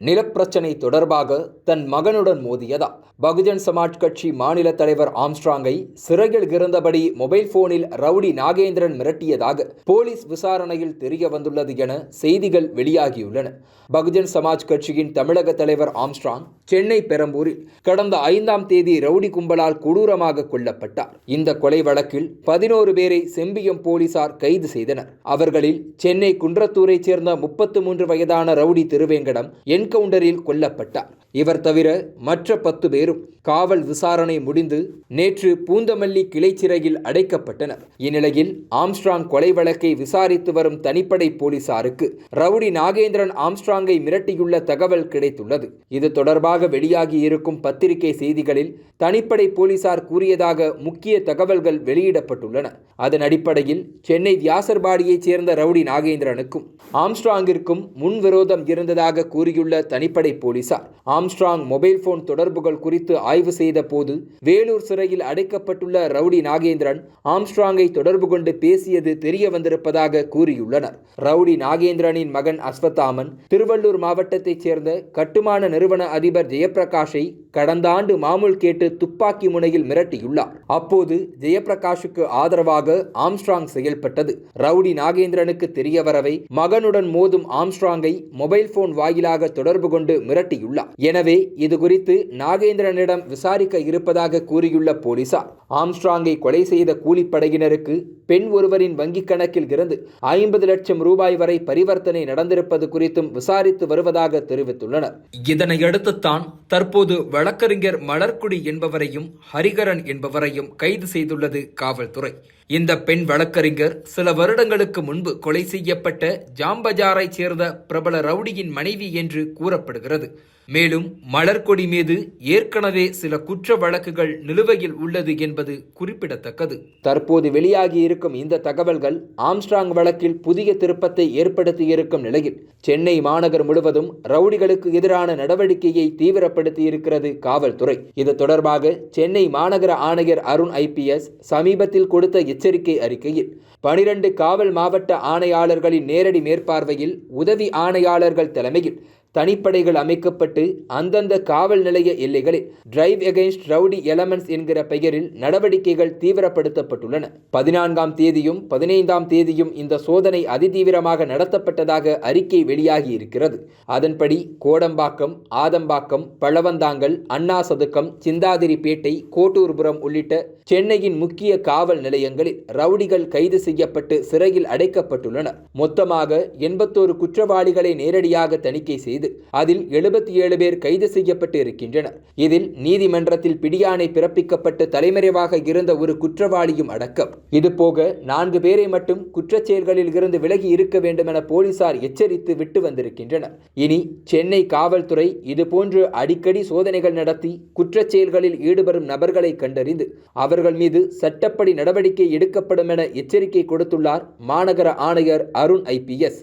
நிலப்பிரச்சனை தொடர்பாக தன் மகனுடன் மோதியதா. பகுஜன் சமாஜ் கட்சி மாநில தலைவர் ஆம்ஸ்ட்ராங்கை சிறையில் இருந்தபடி மொபைல் போனில் ரவுடி நாகேந்திரன் மிரட்டியதாக போலீஸ் விசாரணையில் தெரிய வந்துள்ளது என செய்திகள் வெளியாகியுள்ளன. பகுஜன் சமாஜ் கட்சியின் தமிழக தலைவர் ஆம்ஸ்ட்ராங் சென்னை பெரம்பூரில் கடந்த ஐந்தாம் தேதி ரவுடி கும்பலால் கொடூரமாக கொல்லப்பட்டார். இந்த கொலை வழக்கில் பதினோரு பேரை செம்பியம் போலீசார் கைது செய்தனர். அவர்களில் சென்னை குன்றத்தூரைச் சேர்ந்த முப்பத்து மூன்று வயதான ரவுடி திருவேங்கடம் என்கவுண்டரில் கொல்லப்பட்டார். இவர் தவிர மற்ற பத்து பேரும் காவல் விசாரணை முடிந்து நேற்று பூந்தமல்லி கிளை சிறையில் அடைக்கப்பட்டனர். இந்நிலையில் ஆம்ஸ்ட்ராங் கொலை வழக்கை விசாரித்து வரும் தனிப்படை போலீசாருக்கு ரவுடி நாகேந்திரன் ஆம்ஸ்ட்ராங்கை மிரட்டியுள்ள தகவல் கிடைத்துள்ளது. இது தொடர்பாக புதிதாக வெளியாகியிருக்கும் பத்திரிகை செய்திகளில் தனிப்படை போலீசார் கூறியதாக முக்கிய தகவல்கள் வெளியிடப்பட்டுள்ளன. அதன் அடிப்படையில் சென்னை வியாசர்பாடியைச் சேர்ந்த ரவுடி நாகேந்திரனுக்கும் ஆம்ஸ்ட்ராங்கிற்கும் முன்விரோதம் இருந்ததாக கூறியுள்ள தனிப்படை போலீசார் ஆம்ஸ்ட்ராங் மொபைல் போன் தொடர்புகள் குறித்து ஆய்வு செய்த போது வேலூர் சிறையில் அடைக்கப்பட்டுள்ள ரவுடி நாகேந்திரன் ஆம்ஸ்ட்ராங்கை தொடர்பு கொண்டு பேசியது தெரிய வந்திருப்பதாக கூறியுள்ளனர். ரவுடி நாகேந்திரனின் மகன் அஸ்வத்தாமன் திருவள்ளூர் மாவட்டத்தைச் சேர்ந்த கட்டுமான நிறுவன அதிபர் ಜಯಪ್ರಕಾಶೈ கடந்த ஆண்டு மாமூல் கேட்டு துப்பாக்கி முனையில் மிரட்டியுள்ளார். அப்போது ஜெயபிரகாஷுக்கு ஆதரவாக ஆம்ஸ்ட்ராங் செயல்பட்டது. ரவுடி நாகேந்திரனுக்கு தெரிய வரவை மகனுடன் மோதும் ஆம்ஸ்ட்ராங்கை மொபைல் போன் வாயிலாக தொடர்பு கொண்டு மிரட்டியுள்ளார். எனவே இது குறித்து நாகேந்திரனிடம் விசாரிக்க இருப்பதாக கூறியுள்ள போலீசார் ஆம்ஸ்ட்ராங்கை கொலை செய்த கூலிப்படையினருக்கு பெண் ஒருவரின் வங்கிக் கணக்கில் இருந்து ஐம்பது லட்சம் ரூபாய் வரை பரிவர்த்தனை நடந்திருப்பது குறித்தும் விசாரித்து வருவதாக தெரிவித்துள்ளனர். இதனையடுத்துத்தான் தற்போது வழக்கறிஞர் மலர்குடி என்பவரையும் ஹரிகரன் என்பவரையும் கைது செய்துள்ளது காவல்துறை. இந்த பெண் வழக்கறிஞர் சில வருடங்களுக்கு முன்பு கொலை செய்யப்பட்ட ஜாம்பஜாரைச் சேர்ந்த பிரபல ரவுடியின் மனைவி என்று கூறப்படுகிறது. மேலும் மலர்கொடி மீது ஏற்கனவே சில குற்ற வழக்குகள் நிலுவையில் உள்ளது என்பது குறிப்பிடத்தக்கது. தற்போது வெளியாகி இருக்கும் இந்த தகவல்கள் ஆம்ஸ்ட்ராங் வழக்கில் புதிய திருப்பத்தை ஏற்படுத்தியிருக்கும் நிலையில் சென்னை மாநகர் முழுவதும் ரவுடிகளுக்கு எதிரான நடவடிக்கையை தீவிரப்படுத்தி இருக்கிறது காவல்துறை. இது தொடர்பாக சென்னை மாநகர ஆணையர் அருண் ஐபிஎஸ் சமீபத்தில் கொடுத்த எச்சரிக்கை அறிக்கையில் பனிரண்டு காவல் மாவட்ட ஆணையாளர்களின் நேரடி மேற்பார்வையில் உதவி ஆணையாளர்கள் தலைமையில் தனிப்படைகள் அமைக்கப்பட்டு அந்தந்த காவல் நிலைய எல்லைகளில் டிரைவ் எகெயின்ஸ்ட் ரவுடி எலமெண்ட்ஸ் என்கிற பெயரில் நடவடிக்கைகள் தீவிரப்படுத்தப்பட்டுள்ளன. பதினான்காம் தேதியும் பதினைந்தாம் தேதியும் இந்த சோதனை அதிதீவிரமாக நடத்தப்பட்டதாக அறிக்கை வெளியாகி இருக்கிறது அதன்படி கோடம்பாக்கம் ஆதம்பாக்கம் பழவந்தாங்கல் அண்ணா சதுக்கம் சிந்தாதிரிப்பேட்டை கோட்டூர்புரம் உள்ளிட்ட சென்னையின் முக்கிய காவல் நிலையங்களில் ரவுடிகள் கைது செய்யப்பட்டு சிறையில் அடைக்கப்பட்டுள்ளனர். மொத்தமாக எண்பத்தோரு குற்றவாளிகளை நேரடியாக தணிக்கை செய்து செய்து அதில் எழுபத்தி ஏழு பேர் கைது செய்யப்பட்டு இருக்கின்றனர் இதில் நீதிமன்றத்தில் பிடியாணை பிறப்பிக்கப்பட்டு தலைமறைவாக இருந்த ஒரு குற்றவாளியும் அடக்கம். இதுபோக நான்கு பேரை மட்டும் குற்றச் செயல்களில் இருந்து விலகி இருக்க வேண்டும் என போலீசார் எச்சரித்து விட்டு வந்திருக்கின்றனர். இனி சென்னை காவல்துறை இதுபோன்று அடிக்கடி சோதனைகள் நடத்தி குற்றச் செயல்களில் ஈடுபடும் நபர்களை கண்டறிந்து அவர்கள் மீது சட்டப்படி நடவடிக்கை எடுக்கப்படும் என எச்சரிக்கை கொடுத்துள்ளார் மாநகர ஆணையர் அருண் ஐபிஎஸ்